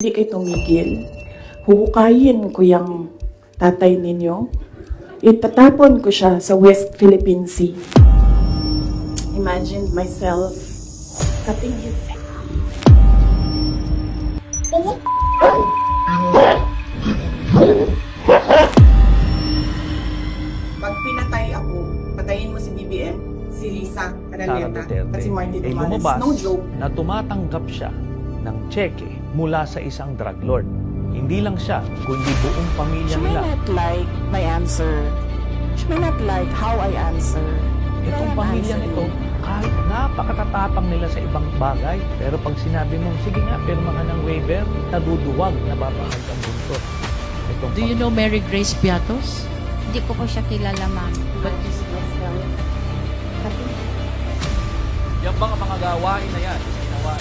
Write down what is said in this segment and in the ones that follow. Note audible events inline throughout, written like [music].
Hindi kayo tumigil. Huhukayin ko yung tatay ninyo. Itatapon ko siya sa West Philippine Sea. Imagine myself cutting his head. Pag pinatay ako, patayin mo si BBM, si Lisa Sara Duterte at si Martin ay Romualdez. lumabas No joke. na tumatanggap siya ng cheque mula sa isang drug lord. Hindi lang siya, kundi buong pamilya She may nila. not like my answer. She may not like how I answer. Itong pamilya nito, kahit napakatatapang nila sa ibang bagay, pero pag sinabi mong, sige nga, pirma ka ng waiver, naduduwag, nababahag ang buntot. Itong Do you know Mary Grace Piatos? Hindi ko po siya kilala, ma'am. But myself cutting his head. Yan bang mga gawain na yan, ginawa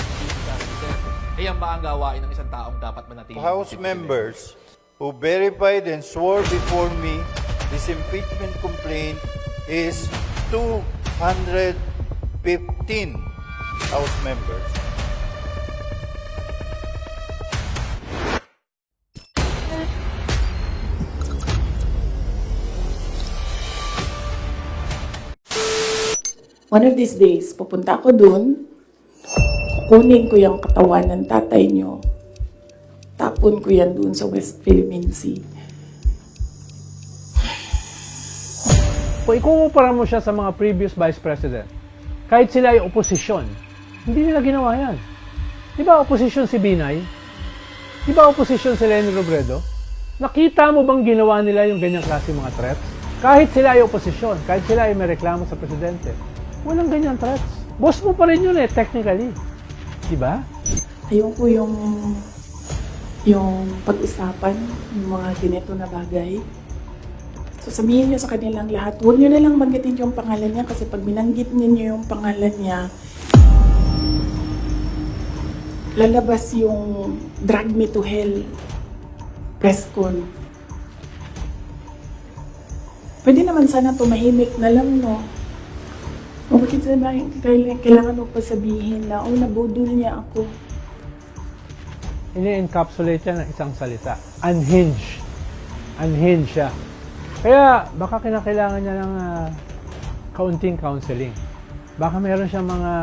Duterte? Eh ba ang gawain ng isang taong dapat manatili? House members who verified and swore before me this impeachment complaint is 215 House members. One of these days, pupunta ako dun, kukunin ko yung katawan ng tatay nyo, tapon ko yan dun sa West Philippine Sea. Kung ikukumpara mo siya sa mga previous vice president, kahit sila ay oposisyon, hindi nila ginawa yan. Di ba oposisyon si Binay? Di ba oposisyon si Lenny Robredo? Nakita mo bang ginawa nila yung ganyang klase mga threats? Kahit sila ay oposisyon, kahit sila ay may reklamo sa presidente, walang ganyang threats. Boss mo pa rin yun eh, technically. Di ba? Ayoko yung yung pag-usapan yung mga ganito na bagay. So sabihin niyo sa kanilang lahat, huwag niyo na lang banggitin yung pangalan niya kasi pag binanggit niyo yung pangalan niya, lalabas yung drag me to hell press con. Pwede naman sana tumahimik na lang, no? O bakit sabihin, kailangan mo pa sabihin na, oh, nabudol niya ako. ini-encapsulate siya ng isang salita. Unhinged. Unhinged siya. Kaya baka kinakailangan niya ng ah, kaunting counseling. Baka meron siyang mga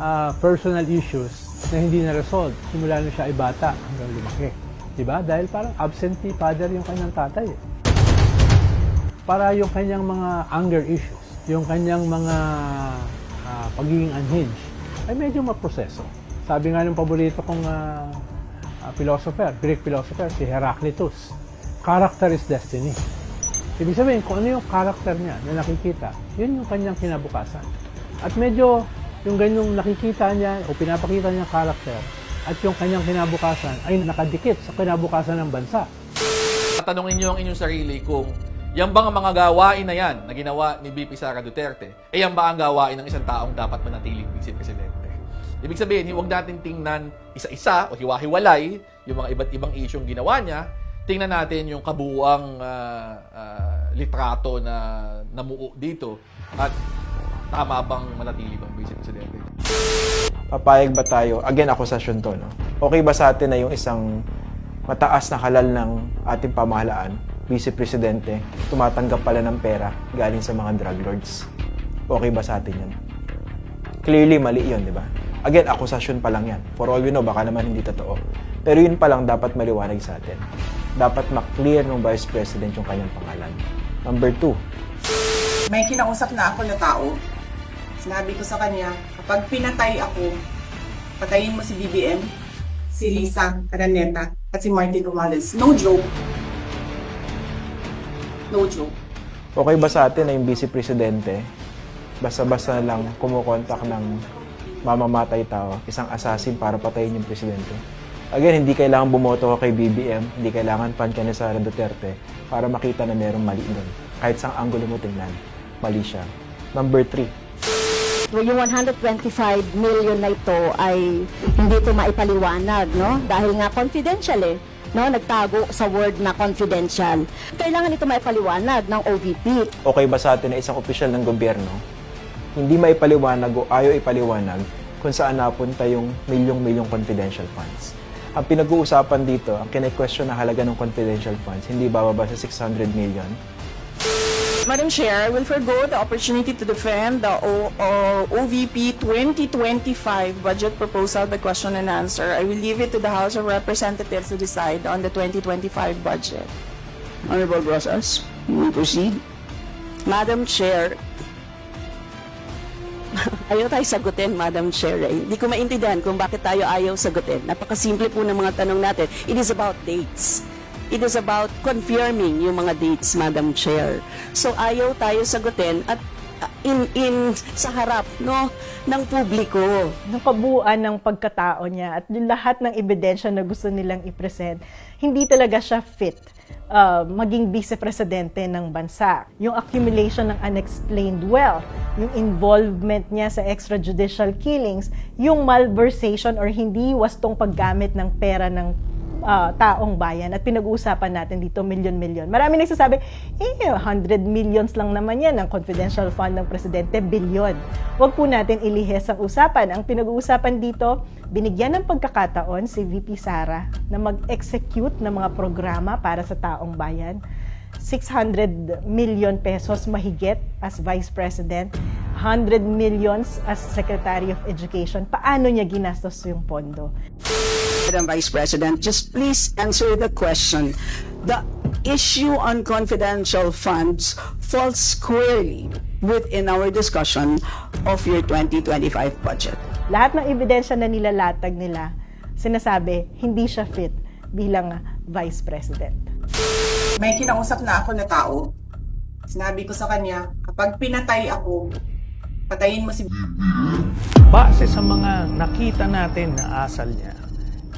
ah, personal issues na hindi na-resolve simula nung siya ay bata hanggang lumaki. Diba? Dahil parang absentee father yung kanyang tatay. eh. Para yung kanyang mga anger issues, yung kanyang mga ah, pagiging unhinged, ay medyo maproseso. Sabi nga ng paborito kong ah, ah, philosopher, Greek philosopher, si Heraclitus, character is destiny. Ibig sabihin, kung ano yung character niya na nakikita, yun yung kanyang kinabukasan. At medyo yung ganyong nakikita niya o pinapakita niyang character at yung kanyang kinabukasan ay nakadikit sa kinabukasan ng bansa. Tatanungin niyo ang inyong sarili kung yan bang ang mga gawain na yan na ginawa ni BP Sara Duterte, eh yan ba ang gawain ng isang taong dapat manatiling vice presidente? Ibig sabihin, huwag natin tingnan isa-isa o hiwa-hiwalay yung mga iba't ibang isyong ginawa niya. Tingnan natin yung kabuuang ah, ah, litrato na namuo dito at tama bang manatili bang vice presidente? papayag ba tayo, again, akusasyon to, no? Okay ba sa atin na yung isang mataas na halal ng ating pamahalaan, vice presidente, tumatanggap pala ng pera galing sa mga drug lords? Okay ba sa atin yan? Clearly, mali yun, di ba? Again, akusasyon pa lang yan. For all we know, baka naman hindi totoo. Pero yun pa lang dapat maliwanag sa atin. Dapat maklear ng vice president yung kanyang pangalan. Number two, May kinausap na ako na tao. Sinabi ko sa kanya, kapag pinatay ako, patayin mo si BBM, si Lisa Araneta, at si Martin Romualdez. No joke. No joke. Okay ba sa atin na yung vice presidente, basta-basta lang kumukontak ng mamamatay tao, isang assassin para patayin yung presidente? Again, hindi kailangan bumoto ka kay BBM, hindi kailangan pan ka ni Sara Duterte para makita na merong mali doon. Kahit sang anggulo mo tingnan, mali siya. Number three, So, yung 125 million na ito ay hindi ito maipaliwanag, no? Dahil nga confidential eh. No, nagtago sa word na confidential. Kailangan ito maipaliwanag ng OVP. okay ba sa atin na isang opisyal ng gobyerno, hindi maipaliwanag o ayaw ipaliwanag kung saan napunta yung milyong-milyong confidential funds. Ang pinag-uusapan dito, ang kine-question na halaga ng confidential funds, hindi bababa sa 600 million. Madam Chair, I will forgo the opportunity to defend the o- o- OVP 2025 budget proposal by question and answer. I will leave it to the House of Representatives to decide on the 2025 budget. Honorable Rosas, you may proceed. Madam Chair, [laughs] ayaw tayo sagutin, Madam Chair. Eh. Hindi ko maintindihan kung bakit tayo ayaw sagutin. Napakasimple po ng mga tanong natin. It is about dates. It is about confirming yung mga dates, Madam Chair. So ayaw tayo sagutin at uh, in in sa harap no ng publiko. ng kabuuan ng pagkatao niya at yung lahat ng ebidensya na gusto nilang i-present, hindi talaga siya fit uh, maging vice-presidente ng bansa. Yung accumulation ng unexplained wealth, yung involvement niya sa extrajudicial killings, yung malversation or hindi wastong paggamit ng pera ng uh, taong bayan at pinag-uusapan natin dito milyon-milyon. Marami nagsasabi, eh, 100 millions lang naman yan ang confidential fund ng presidente, bilyon. Huwag po natin ilihis ang usapan. Ang pinag-uusapan dito, binigyan ng pagkakataon si VP Sara na mag-execute ng mga programa para sa taong bayan. 600 million pesos mahigit as Vice President, 100 millions as Secretary of Education. Paano niya ginastos yung pondo? Madam Vice President, just please answer the question. The issue on confidential funds falls squarely within our discussion of your 2025 budget. Lahat ng ebidensya na nilalatag nila, sinasabi, hindi siya fit bilang Vice President. May kinausap na ako na tao. Sinabi ko sa kanya, kapag pinatay ako, patayin mo si Base sa mga nakita natin na asal niya,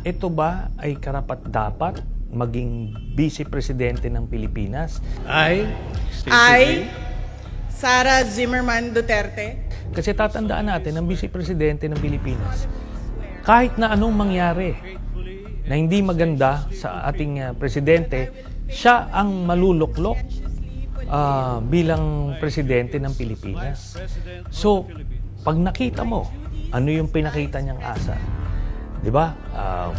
ito ba ay karapat dapat maging vice-presidente ng Pilipinas? I, I, Sara Zimmerman Duterte, Kasi tatandaan natin, ang vice-presidente ng Pilipinas, kahit na anong mangyari na hindi maganda sa ating ah, presidente, siya ang maluluklok ah, bilang presidente ng Pilipinas. So, pag nakita mo, ano yung pinakita niyang asa? 'Di ba? Ah,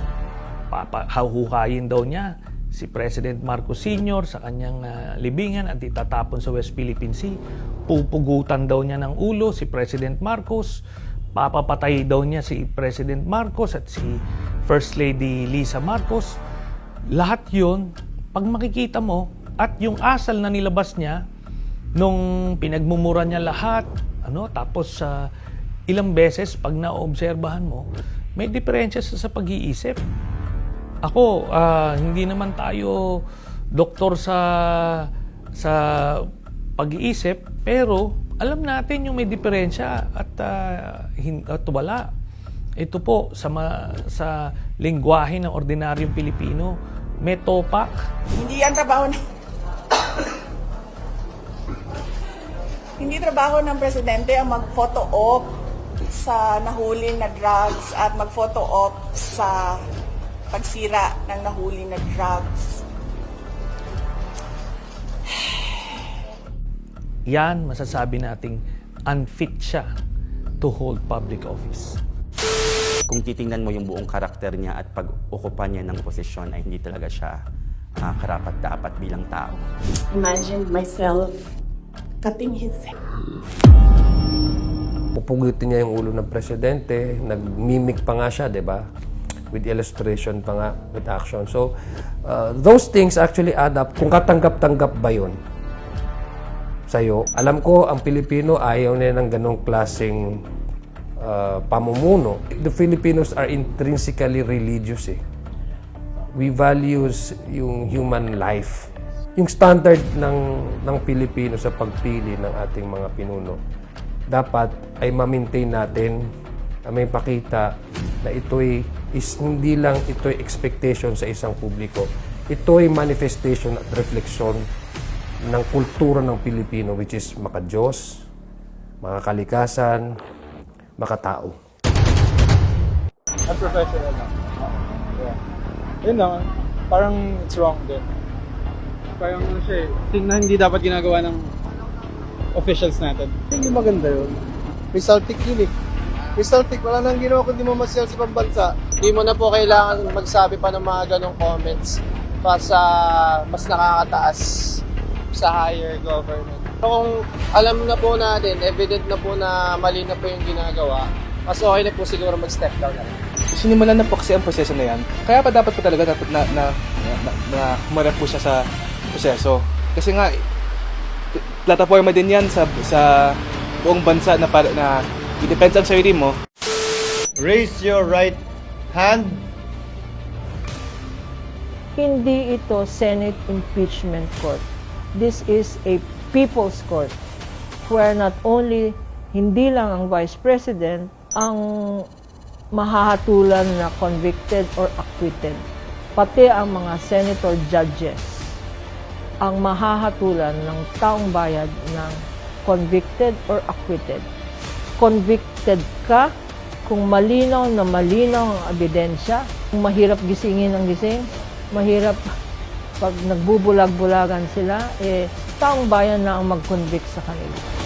papa- hahukayin daw niya si President Marcos Sr. sa kanyang ah, libingan at itatapon sa West Philippine Sea. Pupugutan daw niya ng ulo si President Marcos. Papapatay daw niya si President Marcos at si First Lady Lisa Marcos. Lahat yon pag makikita mo, at yung asal na nilabas niya, nung pinagmumura niya lahat, ano, tapos sa ilang beses, pag naobserbahan mo, may diferensya sa, sa pag-iisip. Ako, ah, hindi naman tayo doktor sa sa pag-iisip, pero alam natin yung may diferensya at, ah, hin- at wala. Ito po sa ma- sa lengguwahe ng ordinaryong Pilipino, may topak, Hindi yan trabaho ng... Hindi trabaho ng presidente ang mag-photo op sa nahuli na drugs at mag-photo op sa pagsira ng nahuli na drugs. yan masasabi nating unfit siya to hold public office. kung titingnan mo yung buong karakter niya at pag-ukupa niya ng posisyon ay hindi talaga siya ah, karapat-dapat bilang tao. Imagine myself cutting his hair. Pupugutin niya yung ulo ng presidente, nag-mimic pa nga siya, di ba? With illustration pa nga, with action. So, uh, those things actually add up. Kung katanggap-tanggap ba yun sa'yo, alam ko ang Pilipino ayaw nila ng ganong klaseng uh, pamumuno. The Filipinos are intrinsically religious eh. We values yung human life. Yung standard ng, ng Pilipino sa pagpili ng ating mga pinuno, dapat ay ma-maintain natin, na may pakita na ito'y is hindi lang ito'y expectation sa isang publiko. Ito'y manifestation at refleksyon ng kultura ng Pilipino which is maka-Diyos, makakalikasan, makatao. Unprofessional lang. Yeah. Yun lang, parang it's wrong din. Parang ano siya eh, hindi dapat ginagawa ng officials natin. Hindi maganda yun. Resultic yun eh. Wala nang ginawa kundi mamasyal sa pambansa. Hindi mo na po kailangan magsabi pa ng mga ganong comments pa sa mas nakakataas sa higher government. Kung alam na po natin, evident na po na mali na po yung ginagawa, mas okay na po siguro mag-step down na rin. Sinimulan na po kasi ang proseso na yan. Kaya pa dapat po talaga dapat na, na, na, na, na po siya sa proseso. Kasi nga, plataforma din yan sa, sa buong bansa na, para, na i-depends ang sarili mo. Raise your right hand. Hindi ito Senate Impeachment Court. This is a People's Court where not only hindi lang ang Vice President ang mahahatulan na convicted or acquitted, pati ang mga senator judges ang mahahatulan ng taong bayad ng convicted or acquitted. Convicted ka kung malinaw na malinaw ang ebidensya, kung mahirap gisingin ang gising, mahirap pag nagbubulag-bulagan sila, eh, taong bayan na ang mag-convict sa kanila.